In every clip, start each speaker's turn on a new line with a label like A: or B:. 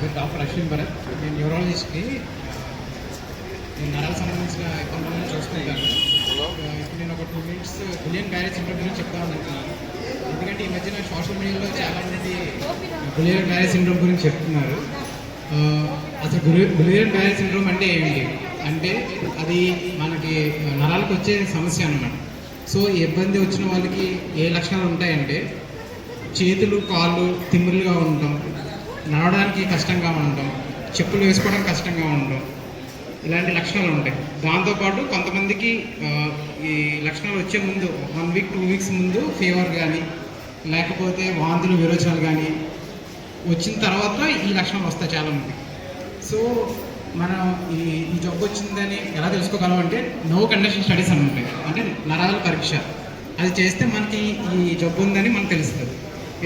A: పేరు డాక్టర్ అశ్విన్ భరత్. నేను న్యూరాలజిస్ట్కి నేను నరాల సంబంధించిన ఇబ్బందులను చూస్తుంటాను ఇప్పుడు నేను ఒక టూ మినిట్స్ బులియన్ బ్యారేజ్ సిండ్రోమ్ గురించి చెప్తాను అనుకున్నాను ఎందుకంటే ఈ మధ్యన సోషల్ మీడియాలో చాలా మంది బులియన్ బ్యారేజ్ సిండ్రోమ్ గురించి చెప్తున్నారు. అసలు బులియన్ బ్యారేజ్ సిండ్రోమ్ అంటే ఏంటి అంటే అది మనకి నరాలకు వచ్చే సమస్య అన్నమాట. సో ఇబ్బంది వచ్చిన వాళ్ళకి ఏ లక్షణాలు ఉంటాయంటే చేతులు కాళ్ళు తిమ్మిరులుగా ఉండటం నడవడానికి కష్టంగా ఉండడం చెప్పులు వేసుకోవడం కష్టంగా ఉండడం ఇలాంటి లక్షణాలు ఉంటాయి. దాంతోపాటు కొంతమందికి ఈ లక్షణాలు వచ్చే ముందు వన్ వీక్ టూ వీక్స్ ముందు ఫీవర్ కానీ లేకపోతే వాంతులు విరోచనాలు కానీ వచ్చిన తర్వాత ఈ లక్షణాలు వస్తాయి చాలామంది సో మనం ఈ ఈ జబ్బు వచ్చిందని ఎలా తెలుసుకోగలం అంటే నో కండిషన్ స్టడీస్ అని ఉంటాయి. అంటే నరాల పరీక్ష. అది చేస్తే మనకి ఈ జబ్బు ఉందని మనకు తెలుస్తుంది.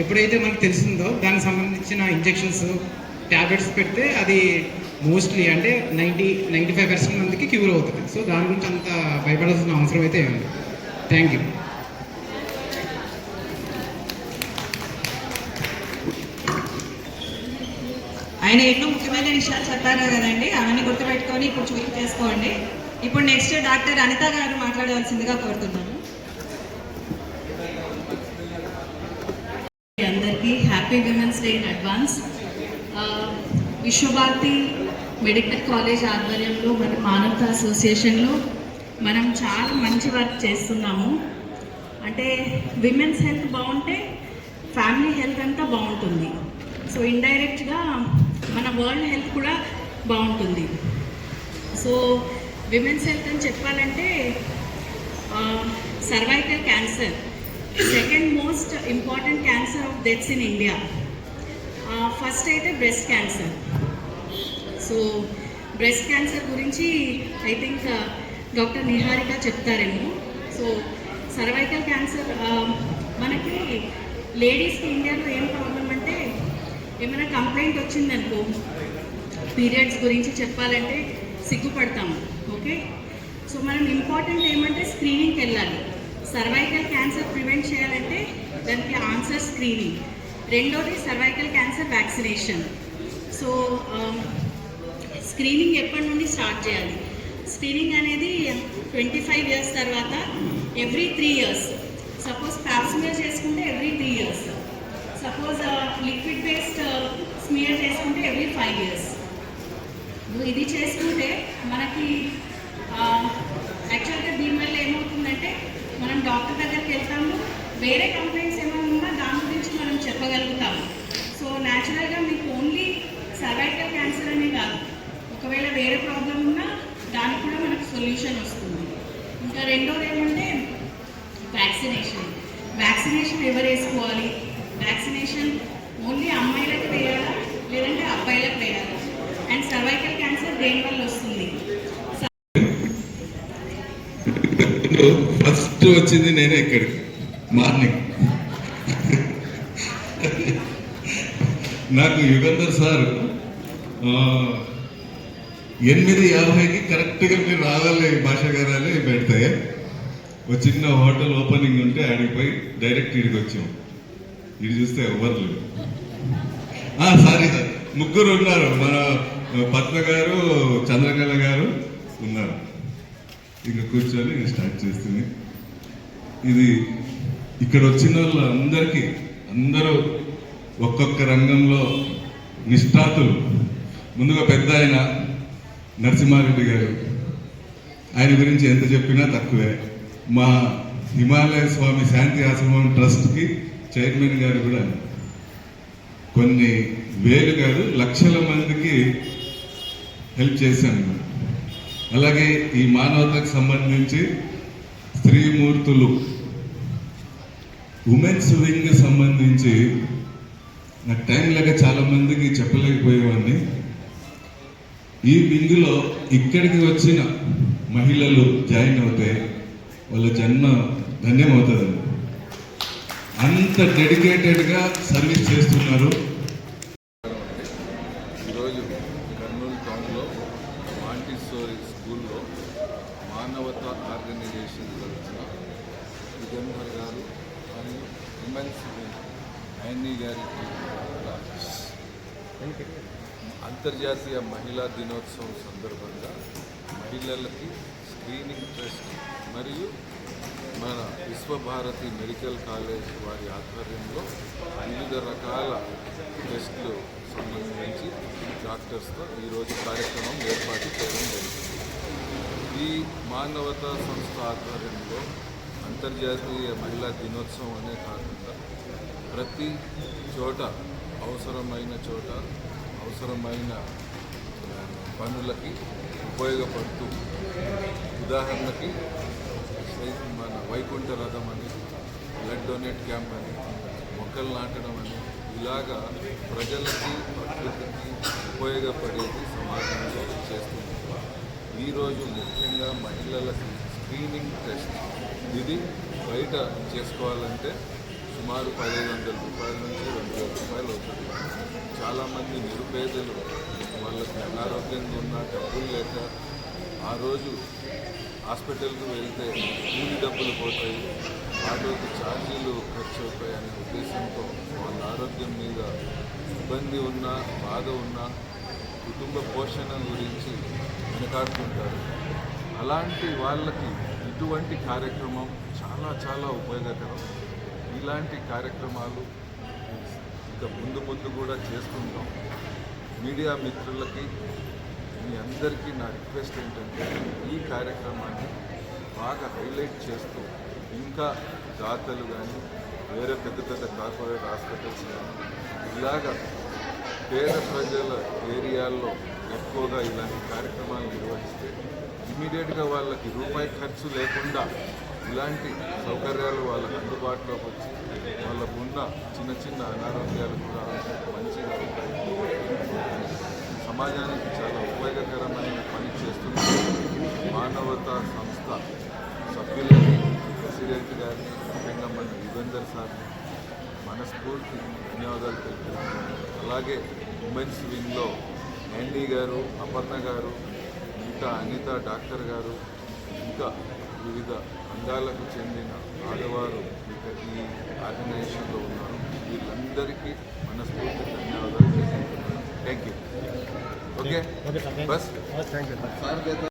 A: ఎప్పుడైతే మనకు తెలిసిందో దానికి ఇచ్చిన ఇంజెక్షన్స్ ట్యాబ్లెట్స్ పెడితే అది మోస్ట్లీ అంటే నైంటీ నైంటీ ఫైవ్ పర్సెంట్ మందికి క్యూర్ అవుతుంది. సో దాని గురించి అంత భయపడాల్సిన అవసరం అయితే ఏమి థ్యాంక్ యూ
B: ఆయన ఎన్నో ముఖ్యమైన విషయాలు చెప్పారు కదండి. అవన్నీ గుర్తుపెట్టుకొని ఇప్పుడు చూసి చేసుకోండి ఇప్పుడు నెక్స్ట్ డాక్టర్ అనిత గారు మాట్లాడవలసిందిగా కోరుతున్నాను.
C: అందరికీ happy women's day in advance Vishwabharati medical college ఆధ్వర్యంలో మన మానవత అసోసియేషన్లో మనం చాలా మంచి వర్క్ చేస్తున్నాము. అంటే విమెన్స్ హెల్త్ బాగుంటే ఫ్యామిలీ హెల్త్ అంతా బాగుంటుంది. సో ఇండైరెక్ట్గా మన వరల్డ్ హెల్త్ కూడా బాగుంటుంది. సో విమెన్స్ హెల్త్ అని చెప్పాలంటే cervical cancer second most important cancer of deaths in India first అయితే breast cancer so breast cancer గురించి I think uh, doctor Niharika చెప్తారేమో. సో సర్వైకల్ క్యాన్సర్ మనకి లేడీస్కి ఇండియాలో ఏం ప్రాబ్లం అంటే ఏమైనా కంప్లైంట్ వచ్చిందనుకో పీరియడ్స్ గురించి చెప్పాలంటే సిగ్గుపడతాము ఓకే సో మనం ఇంపార్టెంట్ ఏమంటే స్క్రీనింగ్కి వెళ్ళాలి. సర్వైకల్ క్యాన్సర్ ప్రివెంట్ చేయాలంటే దానికి ఆన్సర్ స్క్రీనింగ్. రెండోది cervical cancer vaccination. So screening ఎప్పటి నుండి స్టార్ట్ చేయాలి? స్క్రీనింగ్ అనేది ట్వంటీ ఫైవ్ ఇయర్స్ తర్వాత every three years. Suppose pap smear చేసుకుంటే every three years. Suppose liquid based smear చేసుకుంటే ఎవ్రీ ఫైవ్ ఇయర్స్. ఇది చేసుకుంటే మనకి వేరే కంప్లైంట్స్ ఏమైనా ఉన్నా దాని గురించి మనం చెప్పగలుగుతాము. సో న్యాచురల్గా మీకు ఓన్లీ సర్వైకల్ క్యాన్సర్ అనే కాదు. ఒకవేళ వేరే ప్రాబ్లం ఉన్నా దానికి కూడా మనకు సొల్యూషన్ వస్తుంది. ఇంకా రెండోది ఏమంటే వ్యాక్సినేషన్ వ్యాక్సినేషన్ ఎవరు వేసుకోవాలి? వ్యాక్సినేషన్ ఓన్లీ అమ్మాయిలకు వేయాలా? లేదంటే అబ్బాయిలకు వేయాలా? అండ్ సర్వైకల్ క్యాన్సర్ దేని వల్ల వస్తుంది?
D: ఫస్ట్ వచ్చింది నేనే ఇక్కడికి. మార్నింగ్. నాకు యుగంధర్ సార్ ఎనిమిది యాభైకి కరెక్ట్గా మీరు రావాలి భాష గారాలి పెడితే. ఒక చిన్న హోటల్ ఓపెనింగ్ ఉంటే ఆడికి పోయి డైరెక్ట్ ఇడికి వచ్చాం. ఇది చూస్తే ఎవరు లేరు. Sorry sir. ముగ్గురు ఉన్నారు. మన పద్మ గారు చంద్రకళ గారు ఉన్నారు. ఇంకా కూర్చొని స్టార్ట్ చేస్తుంది. ఇది ఇక్కడ వచ్చిన వాళ్ళందరికీ అందరూ ఒక్కొక్క రంగంలో నిష్ఠాతులు ముందుగా పెద్ద ఆయన నరసింహారెడ్డి గారు. ఆయన గురించి ఎంత చెప్పినా తక్కువే. మా హిమాలయ స్వామి శాంతి ఆశ్రమం ట్రస్ట్కి చైర్మన్ గారు కూడా కొన్ని వేలు కాదు లక్షల మందికి హెల్ప్ చేశాను. అలాగే ఈ మానవతకు సంబంధించి స్త్రీమూర్తులు ఉమెన్స్ వింగ్ సంబంధించి నాకు టైం లేక చాలా మందికి చెప్పలేకపోయేవాడిని. ఈ వింగ్లో ఇక్కడికి వచ్చిన మహిళలు జాయిన్ అవుతే వాళ్ళ జన్మ ధన్యమవుతుంది. అంత డెడికేటెడ్గా సర్వీస్ చేస్తున్నారు.
E: ఈరోజు కర్నూలు టౌన్లో మాంటిసోరి స్కూల్లో మానవత ఆర్గనైజేషన్ తరఫున యుగంధర్ ఎమ్మెల్సీ మరియు గారికి
D: అంతర్జాతీయ మహిళా దినోత్సవం సందర్భంగా మహిళలకి స్క్రీనింగ్ టెస్ట్ మరియు మన విశ్వభారతి మెడికల్ కాలేజ్ వారి ఆధ్వర్యంలో వివిధ రకాల టెస్టులు సంబంధించి డాక్టర్స్తో ఈరోజు కార్యక్రమం ఏర్పాటు చేయడం జరిగింది. ఈ మానవతా సంస్థ ఆధ్వర్యంలో అంతర్జాతీయ మహిళా దినోత్సవం అనే కాకుండా ప్రతి చోట అవసరమైన చోట అవసరమైన పనులకి ఉపయోగపడుతూ ఉదాహరణకి మన వైకుంఠ రథం అని బ్లడ్ డొనేట్ క్యాంప్ అని మొక్కలు నాటడం అని ఇలాగా ప్రజలకి ప్రకృతికి ఉపయోగపడేది సమాజంలో చేస్తుంది ఈరోజు ముఖ్యంగా మహిళలకి స్క్రీనింగ్ టెస్ట్ ఇది బయట చేసుకోవాలంటే సుమారు పదిహేను వందల రూపాయల నుంచి రెండు వేల రూపాయలు అవుతుంది. చాలామంది నిరుపేదలు వాళ్ళకి అనారోగ్యంగా ఉన్న డబ్బులు లేక ఆ రోజు హాస్పిటల్కి వెళ్తే కూలి డబ్బులు పోతాయి ఆటోకి ఛార్జీలు ఖర్చు అవుతాయి అనే ఉద్దేశంతో వాళ్ళ ఆరోగ్యం మీద ఇబ్బంది ఉన్నా బాధ ఉన్నా కుటుంబ పోషణ గురించి వెనకాడుతుంటారు. అలాంటి వాళ్ళకి ఇటువంటి కార్యక్రమం చాలా చాలా ఉపయోగకరం. ఇలాంటి కార్యక్రమాలు ఇంకా ముందు ముందు కూడా చేస్తుంటాం. మీడియా మిత్రులకి మీ అందరికీ నా రిక్వెస్ట్ ఏంటంటే ఈ కార్యక్రమాన్ని బాగా హైలైట్ చేస్తూ ఇంకా దాతలు కానీ వేరే పెద్ద పెద్ద కార్పొరేట్ హాస్పిటల్స్ కానీ ఇలాగా పేద ప్రజల ఏరియాల్లో ఎక్కువగా ఇలాంటి కార్యక్రమాలు నిర్వహిస్తే ఇమీడియట్గా వాళ్ళకి రూపాయి ఖర్చు లేకుండా ఇలాంటి సౌకర్యాలు వాళ్ళకి అందుబాటులోకి వచ్చి వాళ్ళకు ఉన్న చిన్న చిన్న అనారోగ్యాలు కూడా మంచిగా ఉంటాయి. సమాజానికి చాలా ఉపయోగకరమైన పని చేస్తున్న మానవతా సంస్థ సభ్యులని ప్రెసిడెంట్ గారిని ముఖ్యంగా మన యుగంధర్ సార్ని మనస్ఫూర్తి ధన్యవాదాలు తెలుపుతున్నాను. అలాగే ఉమెన్స్ వింగ్లో ఎన్డీ గారు అపర్ణ గారు ఇంకా అనిత డాక్టర్ గారు ఇంకా వివిధ రంగాలకు చెందిన ఆడవారు ఇక ఈ ఆర్గనైజేషన్లో ఉన్నారు. వీళ్ళందరికీ మనస్ఫూర్తి ధన్యవాదాలు థ్యాంక్ యూ ఓకే బస్